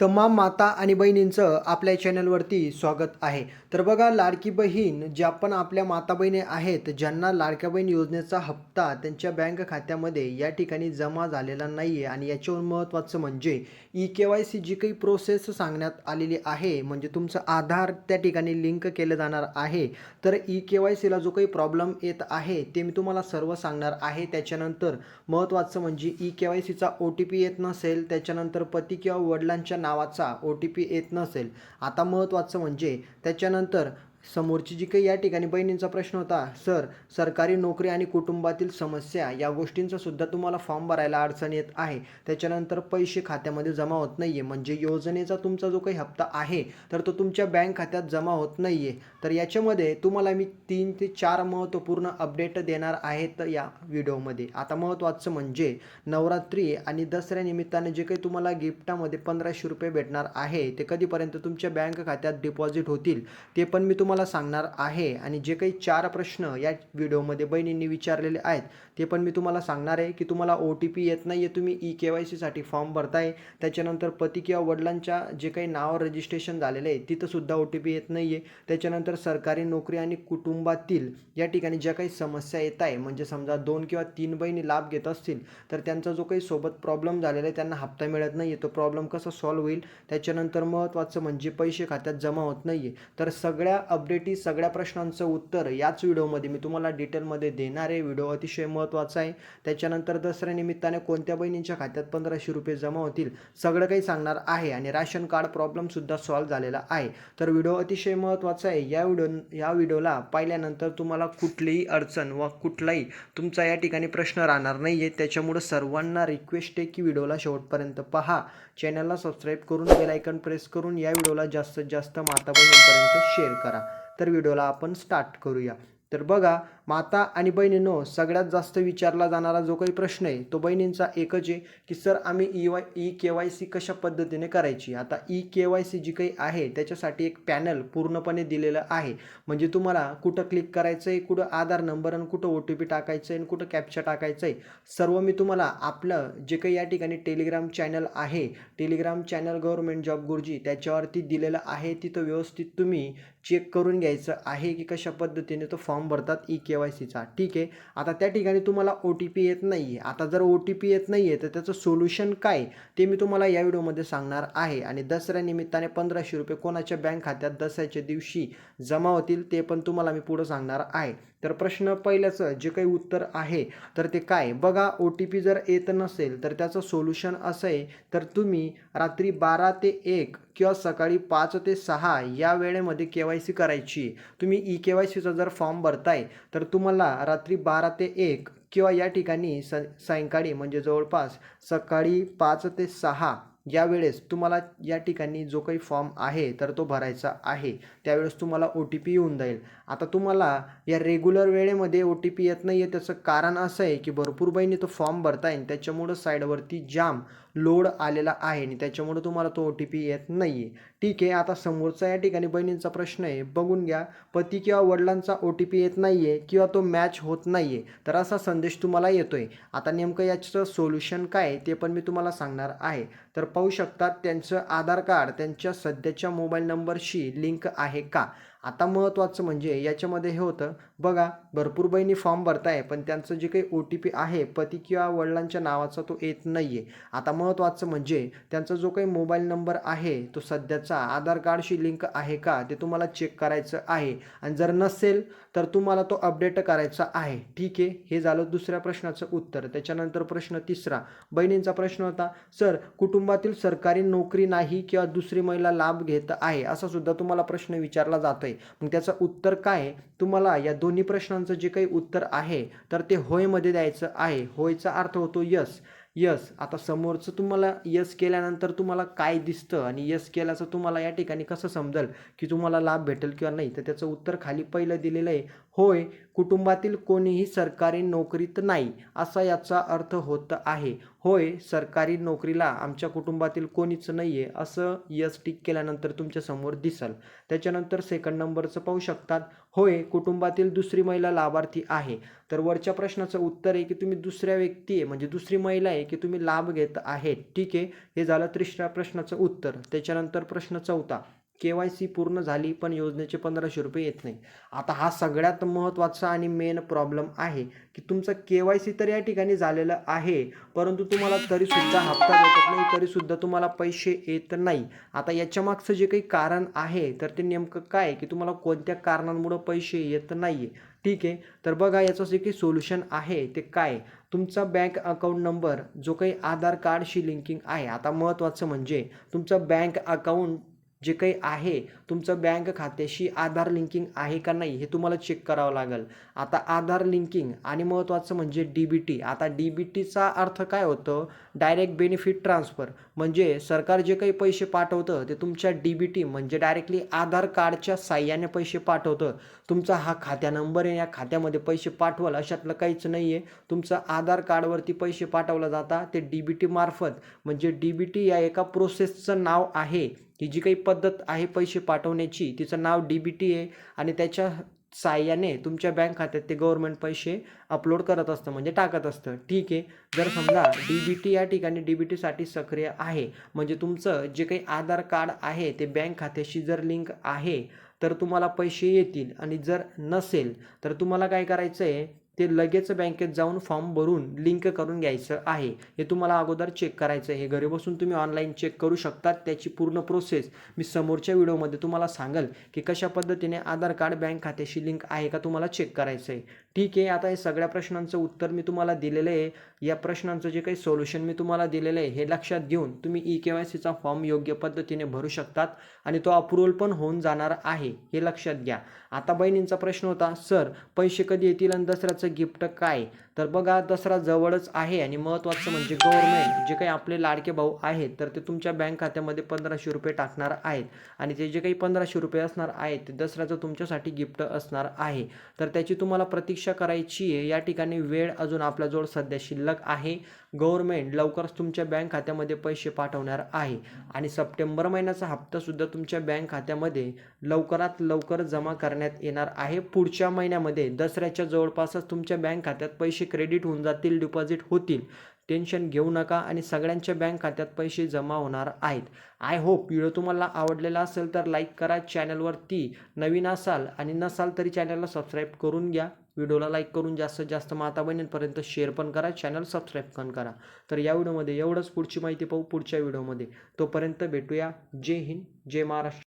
तमाम माता आणि बहिणींचं आपल्या चॅनलवरती स्वागत आहे. तर बघा लाडकी बहीण ज्या पण आपल्या माता बहिणी आहेत ज्यांना लाडक्या बहीण योजनेचा हप्ता त्यांच्या बँक खात्यामध्ये या ठिकाणी जमा झालेला नाही आहे आणि याच्यावर महत्त्वाचं म्हणजे ई के वाय सी जी काही प्रोसेस सांगण्यात आलेली आहे म्हणजे तुमचं आधार त्या ठिकाणी लिंक केलं जाणार आहे. तर ई के वाय सीला जो काही प्रॉब्लेम येत आहे ते मी तुम्हाला सर्व सांगणार आहे. त्याच्यानंतर महत्त्वाचं म्हणजे ई के वाय सीचा ओ टी पी येत नसेल त्याच्यानंतर पती किंवा वडिलांच्या नावाचा ओ टी पी येत नसेल. आता महत्त्वाचं म्हणजे त्याच्यानंतर समोरची जी काही या ठिकाणी बहिणींचा प्रश्न होता सर सरकारी नोकरी आणि कुटुंबातील समस्या या गोष्टींचा सुद्धा तुम्हाला फॉर्म भरायला अडचण येत आहे. त्याच्यानंतर पैसे खात्यामध्ये जमा होत नाही आहे म्हणजे योजनेचा तुमचा जो काही हप्ता आहे तर तो तुमच्या बँक खात्यात जमा होत नाही आहे तर याच्यामध्ये तुम्हाला मी तीन ते चार महत्त्वपूर्ण अपडेट देणार आहेत या व्हिडिओमध्ये. आता महत्त्वाचं म्हणजे नवरात्री आणि दसऱ्यानिमित्ताने जे काही तुम्हाला गिफ्टामध्ये पंधराशे रुपये भेटणार आहे ते कधीपर्यंत तुमच्या बँक खात्यात डिपॉझिट होतील ते पण मी तुम्हाला सांगणार आहे आणि जे काही चार प्रश्न या व्हिडिओमध्ये बहिणींनी विचारलेले आहेत ते पण मी तुम्हाला सांगणार आहे की तुम्हाला ओ टी पी येत नाही आहे तुम्ही ई के वाय सीसाठी फॉर्म भरताय त्याच्यानंतर पती किंवा वडिलांच्या जे काही नाव रजिस्ट्रेशन झालेलं आहे तिथंसुद्धा ओ टी पी येत नाही आहे त्याच्यानंतर सरकारी नोकरी आणि कुटुंबातील या ठिकाणी ज्या काही समस्या येत आहे म्हणजे समजा दोन किंवा तीन बहिणी लाभ घेत असतील तर त्यांचा जो काही सोबत प्रॉब्लेम झालेला आहे त्यांना हप्ता मिळत नाही आहे तो प्रॉब्लेम कसा सॉल्व्ह होईल? त्याच्यानंतर महत्त्वाचं म्हणजे पैसे खात्यात जमा होत नाही आहे तर सगळ्या अपडेटी सगळ्या प्रश्नांचं उत्तर याच व्हिडिओमध्ये मी तुम्हाला डिटेलमध्ये देणार आहे. व्हिडिओ अतिशय महत्त्वाचा आहे. त्याच्यानंतर दसऱ्या निमित्ताने कोणत्या बहिणींच्या खात्यात पंधराशे रुपये जमा होतील सगळं काही सांगणार आहे आणि राशन कार्ड प्रॉब्लेमसुद्धा सॉल्व्ह झालेला आहे. तर व्हिडिओ अतिशय महत्त्वाचा आहे. या व्हिडिओ या व्हिडिओला पाहिल्यानंतर तुम्हाला कुठलीही अडचण व कुठलाही तुमचा या ठिकाणी प्रश्न राहणार नाही आहे त्याच्यामुळं सर्वांना रिक्वेस्ट आहे की व्हिडिओला शेवटपर्यंत पहा. चॅनलला सबस्क्राईब करून बेल आयकन प्रेस करून या व्हिडिओला जास्तीत जास्त माता बहिणींपर्यंत शेअर करा. तर व्हिडिओला आपण स्टार्ट करूया. तर बघा माता आणि बहिणींनो सगळ्यात जास्त विचारला जाणारा जो काही प्रश्न आहे तो बहिणींचा एकच आहे की सर आम्ही E Y E K Y C कशा पद्धतीने करायची? आता ई के वाय सी जी काही आहे त्याच्यासाठी एक पॅनल पूर्णपणे दिलेलं आहे. म्हणजे तुम्हाला कुठं क्लिक करायचं आहे कुठं आधार नंबर आणि कुठं ओ टी पी टाकायचं आहे आणि कुठं कॅप्चा टाकायचं आहे सर्व मी तुम्हाला आपलं जे काही या ठिकाणी टेलिग्राम चॅनल आहे telegram channel government job Guruji त्याच्यावरती दिलेलं आहे. तिथं व्यवस्थित तुम्ही चेक करून घ्यायचं आहे की कशा पद्धतीने तो फॉर्म भरतात ई के वाय सीचा. ठीक आहे? आता त्या ठिकाणी तुम्हाला ओ टी पी येत नाही आहे आता जर ओ टी पी येत नाही आहे तर त्याचं सोल्युशन काय? ते मी तुम्हाला या व्हिडिओमध्ये सांगणार आहे. आणि दसऱ्या निमित्ताने पंधराशे रुपये कोणाच्या बँक खात्यात दसऱ्याच्या दिवशी जमा होतील ते पण तुम्हाला मी पुढं सांगणार आहे. तर प्रश्न पहिल्याचं जे काही उत्तर आहे तर ते काय? बघा ओ टी पी जर येत नसेल तर त्याचं सोल्युशन असं आहे तर तुम्ही रात्री बारा ते एक किंवा सकाळी पाच ते सहा या वेळेमध्ये के वाय सी करायची. तुम्ही ई के वाय सीचा जर फॉर्म भरताय तर तुम्हाला रात्री बारा ते एक किंवा या ठिकाणी स सायंकाळी म्हणजे जवळपास सकाळी पाच ते सहा या वेळेस तुम्हाला या ठिकाणी जो काही फॉर्म आहे तर तो भरायचा आहे. त्यावेळेस तुम्हाला ओ टी पी येऊन जाईल. आता तुम्हाला या रेग्युलर वेळेमध्ये ओ टी पी येत नाही आहे त्याचं कारण असं आहे की भरपूर बहिणी तो फॉर्म भरताय येईल त्याच्यामुळं साईडवरती जाम लोड आलेला आहे आणि त्याच्यामुळं तुम्हाला तो ओ टी पी येत नाही आहे ठीक आहे आता समोरचा या ठिकाणी बहिणींचा प्रश्न आहे. बघून घ्या पती किंवा वडिलांचा ओ टी पी येत नाही आहे किंवा तो मॅच होत नाही आहे तर असा संदेश तुम्हाला येतो आहे आता नेमकं याचं सोल्युशन काय आहे ते पण मी तुम्हाला सांगणार आहे. तर पाहू शकतात त्यांचं आधार कार्ड त्यांच्या सध्याच्या मोबाईल नंबरशी लिंक आहे का? आता महत्त्वाचं म्हणजे याच्यामध्ये हे होतं बघा भरपूर बहिणी फॉर्म भरताय पण त्यांचं जे काही ओ टी पी आहे पती किंवा वडिलांच्या नावाचा तो येत नाही आहे आता महत्त्वाचं म्हणजे त्यांचा जो काही मोबाईल नंबर आहे तो सध्याचा आधार कार्डशी लिंक आहे का ते तुम्हाला चेक करायचं आहे. आणि जर नसेल तर तुम्हाला तो अपडेट करायचा आहे. ठीक आहे हे झालं दुसऱ्या प्रश्नाचं उत्तर. त्याच्यानंतर प्रश्न तिसरा. बहिणींचा प्रश्न होता सर कुटुंबातील सरकारी नोकरी नाही किंवा दुसरी महिला लाभ घेत आहे असा सुद्धा तुम्हाला प्रश्न विचारला जातो आहे. मग त्याचं उत्तर काय? तुम्हाला या दोन्ही प्रश्नांचं जे काही उत्तर आहे तर ते होयमध्ये द्यायचं आहे. होयचा अर्थ होतो यस. यस आता समोरचं तुम्हाला यस केल्यानंतर तुम्हाला काय दिसतं आणि यस केल्याचं तुम्हाला या ठिकाणी कसं समजेल की तुम्हाला लाभ भेटेल किंवा नाही? तर त्याचं उत्तर खाली पहिलं दिलेलं आहे. होय कुटुंबातील कोणीही सरकारी नोकरीत नाही असा याचा अर्थ होत आहे. होय सरकारी नोकरीला आमच्या कुटुंबातील कोणीच नाही आहे असं यस टिक केल्यानंतर तुमच्यासमोर दिसल. त्याच्यानंतर सेकंड नंबरचं पाहू शकतात. होय कुटुंबातील दुसरी महिला लाभार्थी आहे. तर वरच्या प्रश्नाचं उत्तर आहे की तुम्ही दुसऱ्या व्यक्ती आहे म्हणजे दुसरी महिला आहे की तुम्ही लाभ घेत आहेत ठीक आहे हे झालं तिसऱ्या प्रश्नाचं उत्तर. त्याच्यानंतर प्रश्न चौथा. के वाय सी पूर्ण झाली पण योजनेचे पंधराशे रुपये येत नाही. आता हा सगळ्यात महत्त्वाचा आणि मेन प्रॉब्लेम आहे की तुमचं के वाय सी तर या ठिकाणी झालेलं आहे परंतु तुम्हाला तरीसुद्धा हप्ता भेटत नाही तरीसुद्धा तुम्हाला पैसे येत नाही. आता याच्या मागचं जे काही कारण आहे तर ते नेमकं काय आहे की तुम्हाला कोणत्या कारणांमुळं पैसे येत नाही आहे ठीक आहे तर बघा याचं जे काही सोल्युशन आहे ते काय? तुमचा बँक अकाउंट नंबर जो काही आधार कार्डशी लिंकिंग आहे आता महत्त्वाचं म्हणजे तुमचं बँक अकाउंट जे काही आहे तुमचं बँक खात्याशी आधार लिंकिंग आहे का नाही हे तुम्हाला चेक करावं लागेल. आता आधार लिंकिंग आणि महत्त्वाचं म्हणजे डी बी टी आता डी बी टीचा अर्थ काय होतं? डायरेक्ट बेनिफिट ट्रान्सफर म्हणजे सरकार जे काही पैसे पाठवतं ते तुमच्या डी बी टी म्हणजे डायरेक्टली आधार कार्डच्या साह्याने पैसे पाठवतं. तुमचा हा खात्या नंबर आहे या खात्यामध्ये पैसे पाठवाल अशातलं काहीच नाही आहे तुमचं आधार कार्डवरती पैसे पाठवलं जातात ते डी बी टी मार्फत. म्हणजे डी बी टी या एका प्रोसेसचं नाव आहे. ही जी काही पद्धत आहे पैसे पाठवण्याची तिचं नाव डी बी टी आहे आणि त्याच्या साह्याने तुमच्या बँक खात्यात ते गव्हर्नमेंट पैसे अपलोड करत असतं म्हणजे टाकत असतं. ठीक आहे. जर समजा डी बी टी या ठिकाणी डी बी टीसाठी सक्रिय आहे म्हणजे तुमचं जे काही आधार कार्ड आहे ते बँक खात्याशी जर लिंक आहे तर तुम्हाला पैसे येतील. आणि जर नसेल तर तुम्हाला काय करायचं आहे ते लगेच बँकेत जाऊन फॉर्म भरून लिंक करून घ्यायचं आहे. हे तुम्हाला अगोदर चेक करायचं आहे हे घरी बसून तुम्ही ऑनलाईन चेक करू शकतात. त्याची पूर्ण प्रोसेस मी समोरच्या व्हिडिओमध्ये तुम्हाला सांगेल की कशा पद्धतीने आधार कार्ड बँक खात्याशी लिंक आहे का तुम्हाला चेक करायचं आहे ठीक आहे आता हे सगळ्या प्रश्नांचं उत्तर मी तुम्हाला दिलेलं आहे. या प्रश्नांचं जे काही सोल्युशन मी तुम्हाला दिलेलं आहे हे लक्षात घेऊन तुम्ही ई के वाय सीचा फॉर्म योग्य पद्धतीने भरू शकतात आणि तो अप्रुव्हल पण होऊन जाणार आहे हे लक्षात घ्या. आता बहिणींचा प्रश्न होता सर पैसे कधी येतील? आणि दसऱ्याचं गिफ्ट काय? तर बघा दसरा जवळच आहे आणि महत्त्वाचं म्हणजे गव्हर्नमेंट जे काही आपले लाडके भाऊ आहेत तर ते तुमच्या बँक खात्यामध्ये पंधराशे रुपये टाकणार आहेत. आणि ते जे काही पंधराशे रुपये असणार आहेत ते दसऱ्याचं तुमच्यासाठी गिफ्ट असणार आहे. तर त्याची तुम्हाला प्रतीक्षा करायची आहे. या ठिकाणी वेळ अजून आपल्याजवळ सध्या शिल्लक आहे. गव्हर्मेंट लवकरच तुमच्या बँक खात्यामध्ये पैसे पाठवणार आहे. आणि सप्टेंबर महिन्याचा हप्तासुद्धा तुमच्या बँक खात्यामध्ये लवकरात लवकर जमा करण्यात येणार आहे. पुढच्या महिन्यामध्ये दसऱ्याच्या जवळपासच तुमच्या बँक खात्यात पैसे क्रेडिट होऊन जातील डिपॉझिट होतील. टेन्शन घेऊ नका आणि सगळ्यांच्या बँक खात्यात पैसे जमा होणार आहेत. आय होप व्हिडिओ तुम्हाला आवडलेला असेल तर लाईक करा चॅनलवरती नवीन असाल आणि नसाल तरी चॅनलला सबस्क्राईब करून घ्या. व्हिडिओला लाईक करून जास्तीत जास्त माता बहिणींपर्यंत शेअर पण करा चॅनल सबस्क्राईब पण करा. तर या व्हिडिओमध्ये एवढंच पुढची माहिती पाहू पुढच्या व्हिडिओमध्ये. तोपर्यंत भेटूया. जय हिंद जय महाराष्ट्र.